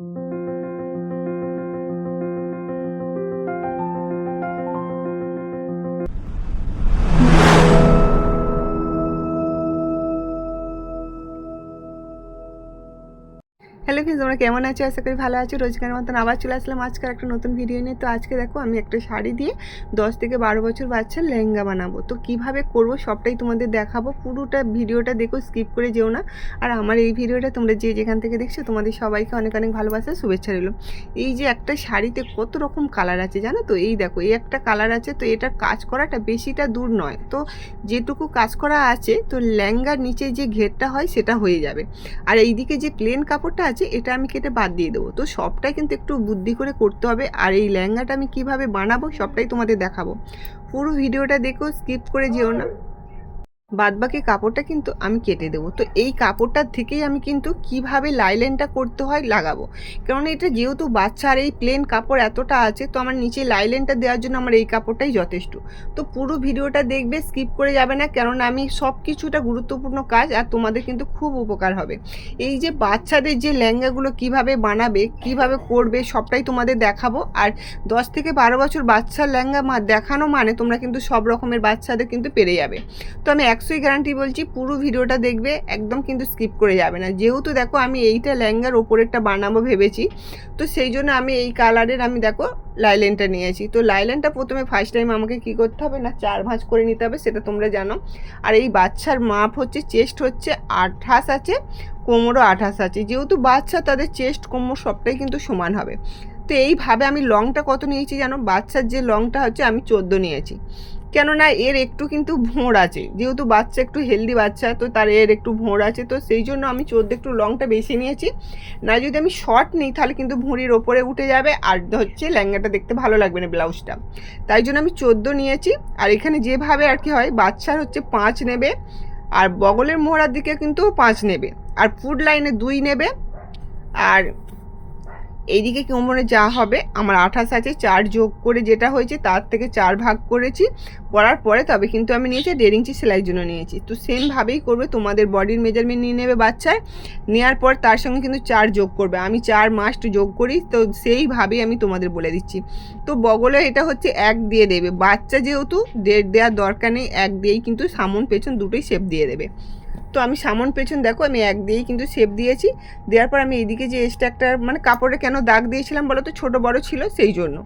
thank you তোমরা কেমন আছো? আশা করি ভালো আছো। রোজকার মতন আবার চলে আসলাম আজকে একটা নতুন ভিডিও নিয়ে। তো আজকে দেখো, আমি একটা শাড়ি দিয়ে দশ থেকে বারো বছর বাচ্চার লেহেঙ্গা বানাবো। তো কীভাবে করব সবটাই তোমাদের দেখাবো। পুরোটা ভিডিওটা দেখো স্কিপ করে যেও না। আর আমার এই ভিডিওটা তোমরা যে যেখান থেকে দেখছ, তোমাদের সবাইকে অনেক অনেক ভালোবাসা, শুভেচ্ছা রইল। এই যে একটা শাড়িতে কত রকম কালার আছে জানো তো? এই দেখো, এই একটা কালার আছে তো এটা কাজ করাটা বেশিটা দূর নয়। তো যেটুকু কাজ করা আছে, তো লেহেঙ্গার নিচে যে ঘেরটা হয়, সেটা হয়ে যাবে। আর এইদিকে যে প্লেন কাপড়টা আছে, এটা আমি কেটে বাদ দিয়ে দেবো? তো সবটাই কিন্তু একটু বুদ্ধি করে করতে হবে। আর এই লেহেঙ্গাটা আমি কীভাবে বানাবো, সবটাই তোমাদের দেখাবো। পুরো ভিডিওটা দেখো স্কিপ করে যেও না। বাদবাকি কাপড়টা কিন্তু আমি কেটে দেবো। তো এই কাপড়টার থেকেই আমি কিন্তু কীভাবে লাইলেনটা করতে হয় লাগাবো। কারণ এটা যেহেতু বাচ্চার এই প্লেন কাপড় এতটা আছে, তো আমার নিচে লাইলেনটা দেওয়ার জন্য আমার এই কাপড়টাই যথেষ্ট। তো পুরো ভিডিওটা দেখবে স্কিপ করে যাবে না, কেননা আমি সব কিছুটা গুরুত্বপূর্ণ কাজ আর তোমাদের কিন্তু খুব উপকার হবে। এই যে বাচ্চাদের যে লেহেঙ্গাগুলো কীভাবে বানাবে, কীভাবে করবে, সবটাই তোমাদের দেখাবো। আর দশ থেকে বারো বছর বাচ্চার লেহেঙ্গা দেখানো মানে তোমরা কিন্তু সব রকমের বাচ্চাদের কিন্তু পেরে যাবে। তো আমি একশোই গ্যারান্টি বলছি, পুরো ভিডিওটা দেখবে, একদম কিন্তু স্কিপ করে যাবে না। যেহেতু দেখো, আমি এইটা লেহেঙ্গার ওপরেরটা বানাবো ভেবেছি, তো সেই জন্য আমি এই কালারের আমি দেখো, লাইলেনটা নিয়েছি। তো লাইলেনটা প্রথমে ফার্স্ট টাইম আমাকে কি করতে হবে না, চার ভাঁজ করে নিতে হবে, সেটা তোমরা জানো। আর এই বাচ্চার মাপ হচ্ছে চেস্ট হচ্ছে আঠাশ আছে, কোমরও আঠাশ আছে। যেহেতু বাচ্চা, তাদের চেস্ট কোমর সবটাই কিন্তু সমান হবে। তো এইভাবে আমি লংটা কত নিয়েছি জানো? বাচ্চার যে লংটা হচ্ছে, আমি চোদ্দ নিয়েছি। কেননা এর একটু কিন্তু ভোঁড় আছে। যেহেতু বাচ্চা একটু হেলদি বাচ্চা, তো তার এর একটু ভোঁড় আছে, তো সেই জন্য আমি চোদ্দ একটু লংটা বেশি নিয়েছি। না যদি আমি শর্ট নিই, তাহলে কিন্তু ভুঁড়ির ওপরে উঠে যাবে আর হচ্ছে লেহেঙ্গাটা দেখতে ভালো লাগবে না ব্লাউজটা। তাই জন্য আমি চোদ্দ নিয়েছি। আর এখানে যেভাবে আর কি হয়, বাচ্চার হচ্ছে পাঁচ নেবে, আর বগলের মোহরার দিকে কিন্তু পাঁচ নেবে। আর ফুড লাইনে দুই নেবে। আর এইদিকে কোমরে যা হবে? আমার আঠাশ আছে, চার যোগ করে যেটা হয়েছে তার থেকে চার ভাগ করেছি। করার পরে তবে কিন্তু আমি নিয়েছি দেড় ইঞ্চি সেলাইয়ের জন্য নিয়েছি। তো সেমভাবেই করবে, তোমাদের বডির মেজারমেন্ট নিয়ে নেবে বাচ্চায় নেওয়ার পর তার সঙ্গে কিন্তু চার যোগ করবে। আমি চার মাস্ট যোগ করি, তো সেইভাবেই আমি তোমাদের বলে দিচ্ছি। তো বগলে এটা হচ্ছে এক দিয়ে দেবে। বাচ্চা যেহেতু, দেড় দেওয়ার দরকার নেই, এক দিয়েই কিন্তু সামন পেছন দুটোই শেপ দিয়ে দেবে। তো আমি সামন পেছন, দেখো আমি এক দিয়েই কিন্তু শেপ দিয়েছি। দেওয়ার পর আমি এদিকে যে এসটা একটা মানে কাপড়ে কেন দাগ দিয়েছিলাম বলো তো, ছোটো বড়ো ছিল সেই জন্য।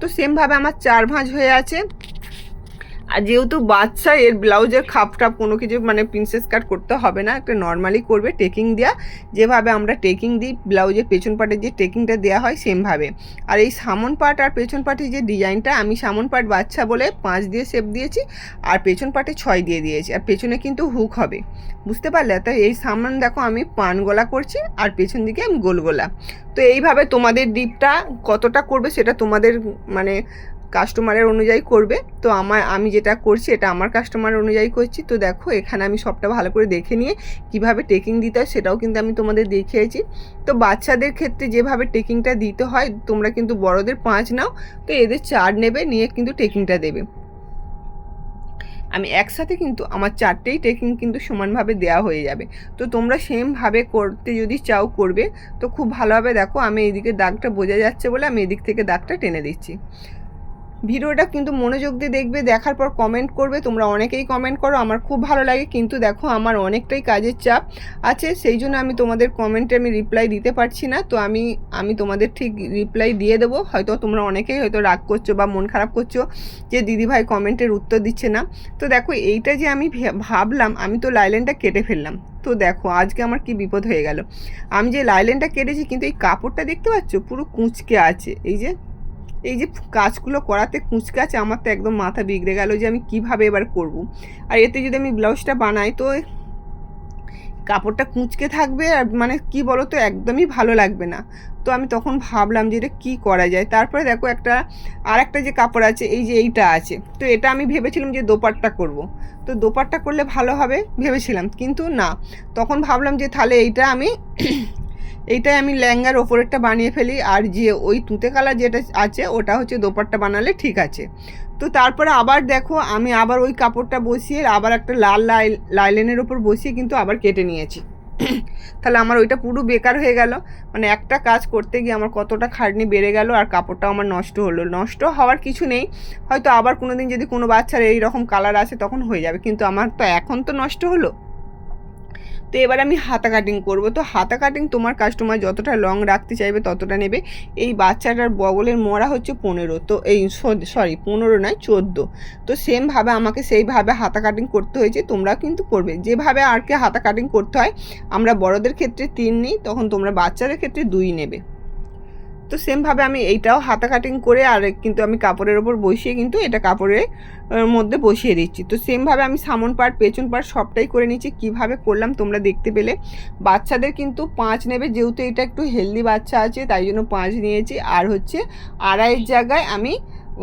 তো সেমভাবে আমার চার ভাঁজ হয়ে আছে। আর যেহেতু বাচ্চা, এর ব্লাউজের খাপ টাপ কোনো কিছু মানে প্রিন্সেস কাট করতে হবে না। একটা নর্মালি করবে টেকিং দেওয়া যেভাবে আমরা টেকিং দিই, ব্লাউজের পেছন পাটের যে টেকিংটা দেওয়া হয় সেমভাবে আর এই সামন পাট আর পেছন পাটের যে ডিজাইনটা আমি সামন পাট বাচ্চা বলে পাঁচ দিয়ে শেপ দিয়েছি, আর পেছন পাটে ছয় দিয়ে দিয়েছি। আর পেছনে কিন্তু হুক হবে। বুঝতে পারলে? তো এই সামন দেখো, আমি পান গলা করছি, আর পেছন দিকে আমি গোল গলা। তো এইভাবে তোমাদের ডিপটা কতটা করবে, সেটা তোমাদের মানে কাস্টমারের অনুযায়ী করবে। তো আমার আমি যেটা করছি, এটা আমার কাস্টমার অনুযায়ী করছি। তো দেখো, এখানে আমি সবটা ভালো করে দেখে নিয়ে কীভাবে টেকিং দিতে হয়, সেটাও কিন্তু আমি তোমাদের দেখিয়েছি। তো বাচ্চাদের ক্ষেত্রে যেভাবে টেকিংটা দিতে হয়, তোমরা কিন্তু বড়দের পাঁচ নাও। তো এদের চার নেবে, নিয়ে কিন্তু টেকিংটা দেবে। আমি একসাথে কিন্তু, আমার চারটেই টেকিং কিন্তু সমানভাবে দেওয়া হয়ে যাবে। তো তোমরা সেমভাবে করতে যদি চাও করবে, তো খুব ভালোভাবে দেখো, আমি এদিকে দাগটা বোঝা যাচ্ছে বলে আমি এদিক থেকে দাগটা টেনে দিচ্ছি। ভিডিওটা কিন্তু মনোযোগ দিয়ে দেখবে, দেখার পর কমেন্ট করবে। তোমরা অনেকেই কমেন্ট করো, আমার খুব ভালো লাগে। কিন্তু দেখো, আমার অনেকটাই কাজের চাপ আছে, সেই জন্য আমি তোমাদের কমেন্টে আমি রিপ্লাই দিতে পারছি না। তো আমি আমি তোমাদের ঠিক রিপ্লাই দিয়ে দেবো। হয়তো তোমরা অনেকেই হয়তো রাগ করছ বা মন খারাপ করছ যে দিদিভাই কমেন্টের উত্তর দিচ্ছে না। তো দেখো, এইটা যে আমি ভাবলাম, আমি তো লাইলেনটা কেটে ফেললাম। তো দেখো, আজকে আমার কি বিপদ হয়ে গেল। আমি যে লাইলেনটা কেটেছি, কিন্তু এই কাপড়টা দেখতে পাচ্ছ? পুরো কুঁচকে আছে। এই যে এই যে কাজগুলো করাতে কুঁচকে আছে আমার তো একদম মাথা বিগড়ে গেল যে আমি কীভাবে এবার করব। আর এতে যদি আমি ব্লাউজটা বানাই, তো কাপড়টা কুঁচকে থাকবে আর মানে কি বলো তো একদমই ভালো লাগবে না তো আমি তখন ভাবলাম যে এটা কী করা যায় তারপরে দেখো একটা আর একটা যে কাপড় আছে, এই যে এইটা আছে তো এটা আমি ভেবেছিলাম যে দোপাট্টা করব। তো দোপাট্টা করলে ভালো হবে ভেবেছিলাম, কিন্তু না তখন ভাবলাম যে তাহলে এইটা আমি এইটাই আমি লেহেঙ্গার ওপরেরটা বানিয়ে ফেলি। আর যে ওই তুঁতে কালার যেটা আছে, ওটা হচ্ছে দোপাট্টা বানালে ঠিক আছে। তো তারপরে আবার দেখো, আমি আবার ওই কাপড়টা বসিয়ে, আবার একটা লাল লাই, লাইলেনের ওপর বসিয়ে কিন্তু আবার কেটে নিয়েছি। তাহলে আমার ওইটা পুরো বেকার হয়ে গেল। মানে একটা কাজ করতে গিয়ে আমার কতটা খাটনি বেড়ে গেল আর কাপড়টাও আমার নষ্ট হলো। নষ্ট হওয়ার কিছু নেই। হয়তো আবার কোনো দিন যদি কোনো বাচ্চার এই রকম কালার আসে তখন হয়ে যাবে। কিন্তু আমার তো এখন তো নষ্ট হলো। তো এবার আমি হাতা কাটিং করব। তো হাতা কাটিং তোমার কাস্টমার যতটা লং রাখতে চাইবে ততটা নেবে। এই বাচ্চাটার বগলের মরা হচ্ছে পনেরো। তো এই সরি পনেরো নয়, চোদ্দ। তো সেমভাবে আমাকে সেইভাবে হাতা কাটিং করতে হয়েছে তোমরা কিন্তু করবে। যেভাবে আর কি হাতা কাটিং করতে হয়, আমরা বড়দের ক্ষেত্রে তিন নিই, তখন তোমরা বাচ্চাদের ক্ষেত্রে দুই নেবে। তো সেমভাবে আমি এইটাও হাতা কাটিং করে আর কিন্তু আমি কাপড়ের ওপর বসিয়ে কিন্তু এটা কাপড়ের মধ্যে বসিয়ে দিচ্ছি। তো সেমভাবে আমি সামন পার্ট পেছন পার্ট সবটাই করে নিচ্ছি। কীভাবে করলাম তোমরা দেখতে পেলে। বাচ্চাদের কিন্তু পাঁচ নেবে, যেহেতু এটা একটু হেলদি বাচ্চা আছে, তাই জন্য পাঁচ নিয়েছি। আর হচ্ছে আড়াইয়ের জায়গায় আমি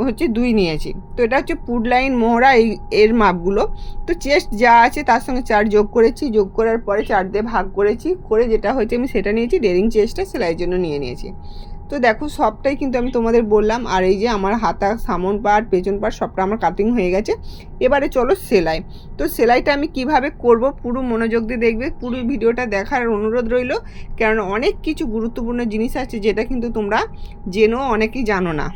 হচ্ছে দুই নিয়েছি। তো এটা হচ্ছে পুড লাইন, মোহরা, এই এর মাপগুলো তো চেস্ট যা আছে তার সঙ্গে চার যোগ করেছি। যোগ করার পরে চার দিয়ে ভাগ করেছি। করে যেটা হয়েছে আমি সেটা নিয়েছি। ডেরিং চেস্টটা সেলাইয়ের জন্য নিয়ে নিয়েছি। তো দেখো, সবটাই কিন্তু আমি তোমাদের বললাম। আর এই যে আমার হাতা, সামন পাট পেছন পাট, সবটা আমার কাটিং হয়ে গেছে। এবারে চলো সেলাই। তো সেলাইটা আমি কীভাবে করব পুরো মনোযোগ দিয়ে দেখবে, পুরো ভিডিওটা দেখার অনুরোধ রইল। কারণ অনেক কিছু গুরুত্বপূর্ণ জিনিস আছে যেটা কিন্তু তোমরা জেনেও অনেকেই জানো না।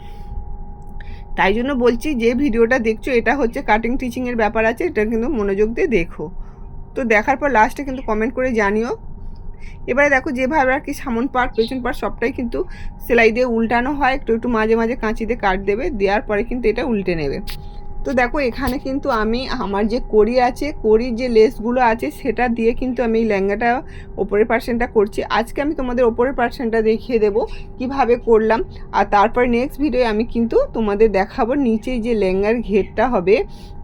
তাই জন্য বলছি, যে ভিডিওটা দেখছ, এটা হচ্ছে কাটিং টিচিংয়ের ব্যাপার আছে, এটা কিন্তু মনোযোগ দিয়ে দেখো। তো দেখার পর লাস্টে কিন্তু কমেন্ট করে জানিও। এবারে দেখো যেভাবে আর কি সামন পার্ট পেছন পার্ট সবটাই কিন্তু সেলাই দিয়ে উল্টানো হয়। একটু একটু মাঝে মাঝে কাঁচি দিয়ে কাট দেবে, দেওয়ার পরে কিন্তু এটা উল্টে নেবে। তো দেখো, এখানে কিন্তু আমি আমার যে কড়ি আছে, কড়ির যে লেসগুলো আছে, সেটা দিয়ে কিন্তু আমি এই লেহেঙ্গাটা ওপরের পার্সেন্টটা করছি। আজকে আমি তোমাদের ওপরের পার্সেন্টটা দেখিয়ে দেবো কীভাবে করলাম। আর তারপর নেক্সট ভিডিও আমি কিন্তু তোমাদের দেখাবো নিচে যে লেহেঙ্গার ঘেরটা হবে,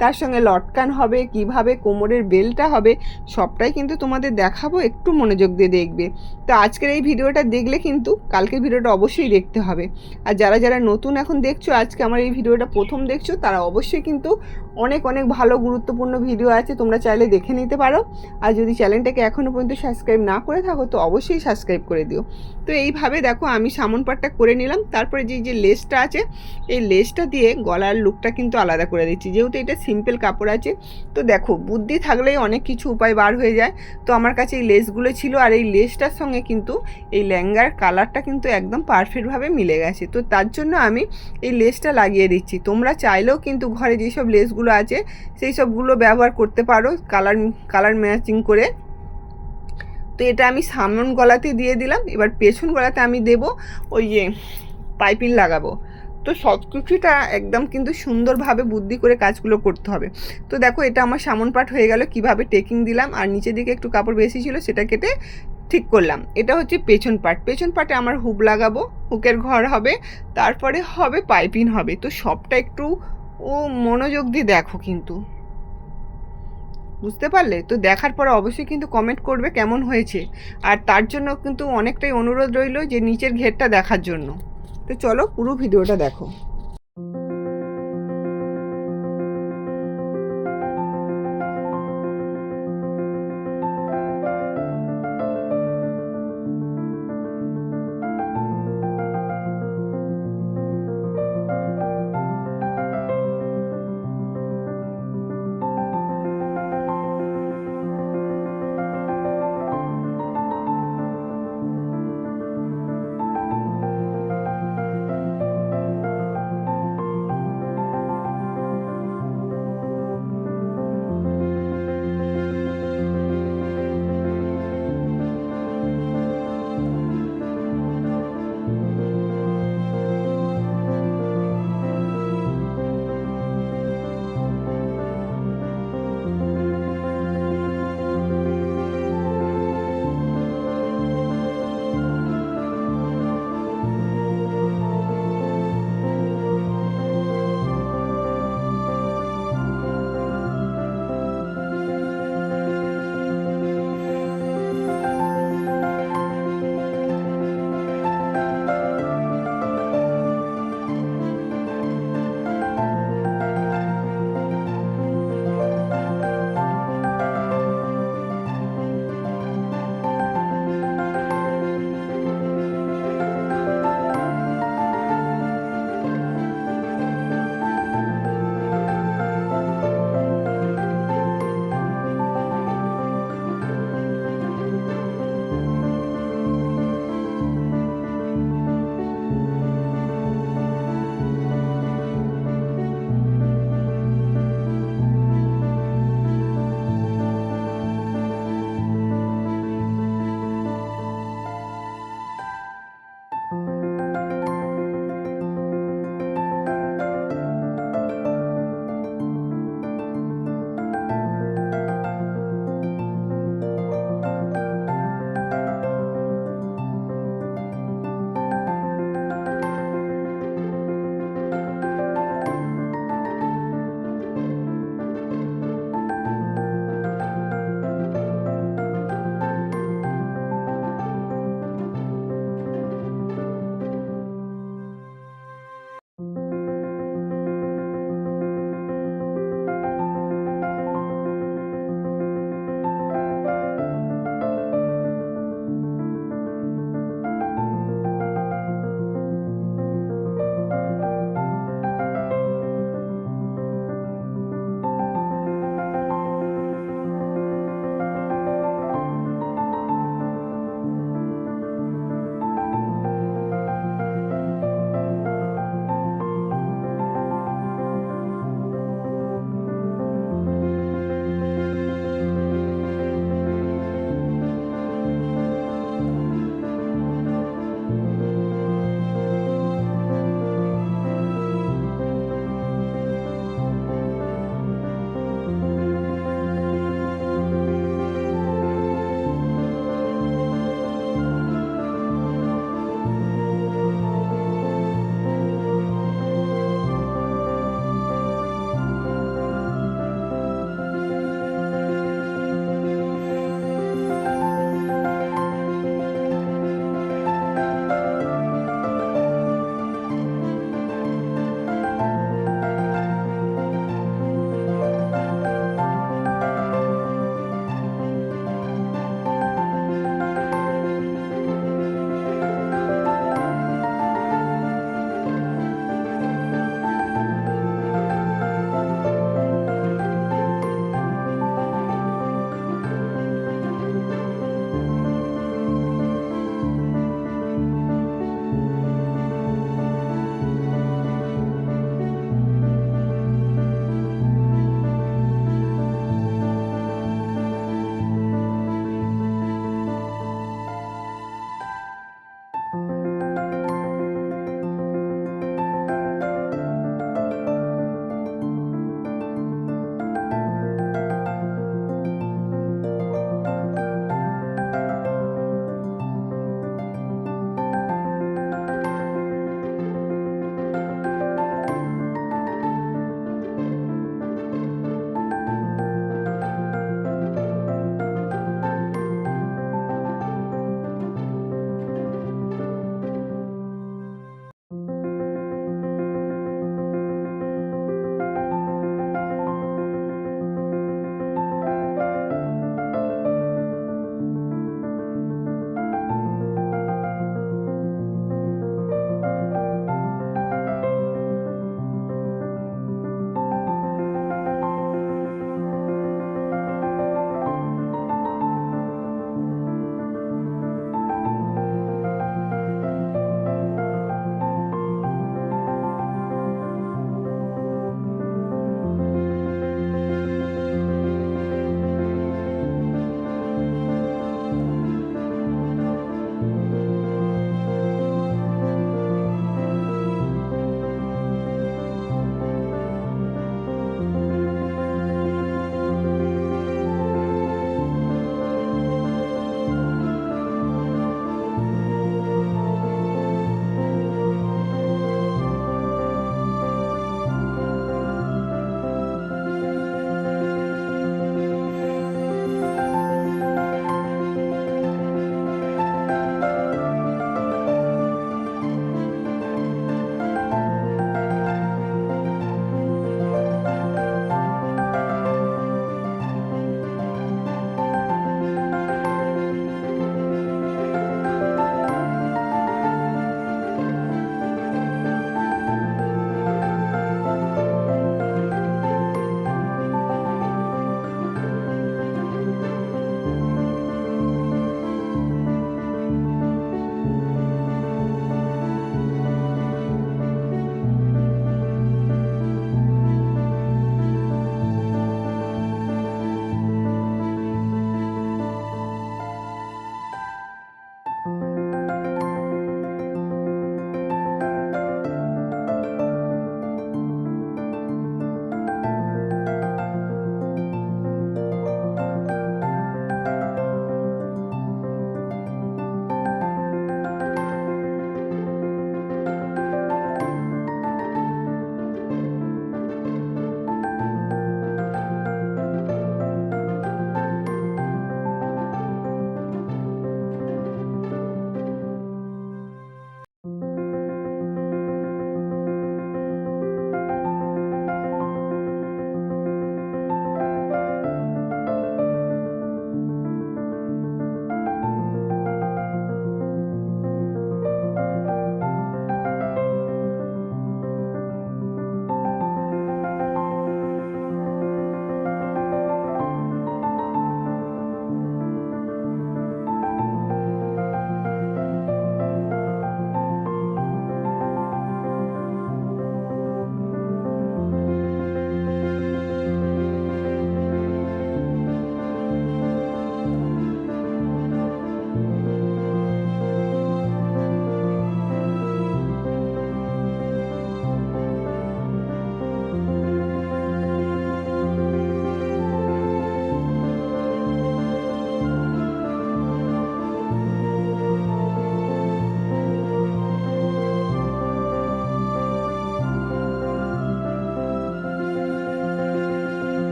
তার সঙ্গে লটকান হবে, কীভাবে কোমরের বেলটা হবে, সবটাই কিন্তু তোমাদের দেখাবো, একটু মনোযোগ দিয়ে দেখবে। তো আজকের এই ভিডিওটা দেখলে কিন্তু কালকের ভিডিওটা অবশ্যই দেখতে হবে। আর যারা যারা নতুন এখন দেখছ, আজকে আমার এই ভিডিওটা প্রথম দেখছ, তারা অবশ্যই কিন্তু কিন্তু অনেক অনেক ভালো গুরুত্বপূর্ণ ভিডিও আছে, তোমরা চাইলে দেখে নিতে পারো। আর যদি চ্যানেলটাকে এখনও পর্যন্ত সাবস্ক্রাইব না করে থাকো, তো অবশ্যই সাবস্ক্রাইব করে দিও। তো এইভাবে দেখো, আমি সামন পাটটা করে নিলাম। তারপরে যে যে লেসটা আছে, এই লেসটা দিয়ে গলার লুকটা কিন্তু আলাদা করে দিচ্ছি। যেহেতু এটা সিম্পল কাপড় আছে, তো দেখো, বুদ্ধি থাকলেই অনেক কিছু উপায় বার হয়ে যায়। তো আমার কাছে এই লেসগুলো ছিল, আর এই লেসটার সঙ্গে কিন্তু এই লেহেঙ্গার কালারটা কিন্তু একদম পারফেক্টভাবে মিলে গেছে। তো তার জন্য আমি এই লেসটা লাগিয়ে দিচ্ছি। তোমরা চাইলেও কিন্তু ঘরে যেসব লেসগুলো আছে, সেই সবগুলো ব্যবহার করতে পারো, কালার কালার ম্যাচিং করে। তো এটা আমি সামন গলাতে দিয়ে দিলাম, এবার পেছন গলাতে আমি দেব ওই যে পাইপিং লাগাবো। তো সব কিছুটা একদম কিন্তু সুন্দরভাবে বুদ্ধি করে কাজগুলো করতে হবে। তো দেখো এটা আমার সামন পাট হয়ে গেল, কীভাবে টেকিং দিলাম, আর নিচের দিকে একটু কাপড় বেশি ছিল, সেটা কেটে ঠিক করলাম। এটা হচ্ছে পেছন পাট, পেছন পাটে আমার হুক লাগাবো, হুকের ঘর হবে, তারপরে হবে পাইপিং হবে। তো সবটা একটু ও মনোযোগ দিয়ে দেখো কিন্তু। বুঝতে পারলে? তো দেখার পরে অবশ্যই কিন্তু কমেন্ট করবে কেমন হয়েছে। আর তার জন্য কিন্তু অনেকটাই অনুরোধ রইল যে নিচের ঘেরটা দেখার জন্য। তো চলো পুরো ভিডিওটা দেখো।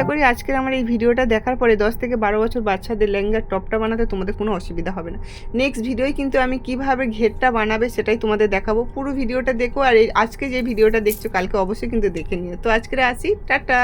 আশা করি আজকের আমার এই ভিডিওটা দেখার পরে দশ থেকে বারো বছর বাচ্চাদের লেহেঙ্গার টপটা বানাতে তোমাদের কোনো অসুবিধা হবে না। নেক্সট ভিডিওয় কিন্তু আমি কীভাবে ঘেরটা বানাবে সেটাই তোমাদের দেখাবো। পুরো ভিডিওটা দেখো আর এই আজকে যে ভিডিওটা দেখছ, কালকে অবশ্যই কিন্তু দেখে নিও। তো আজকে আসি, টাটা!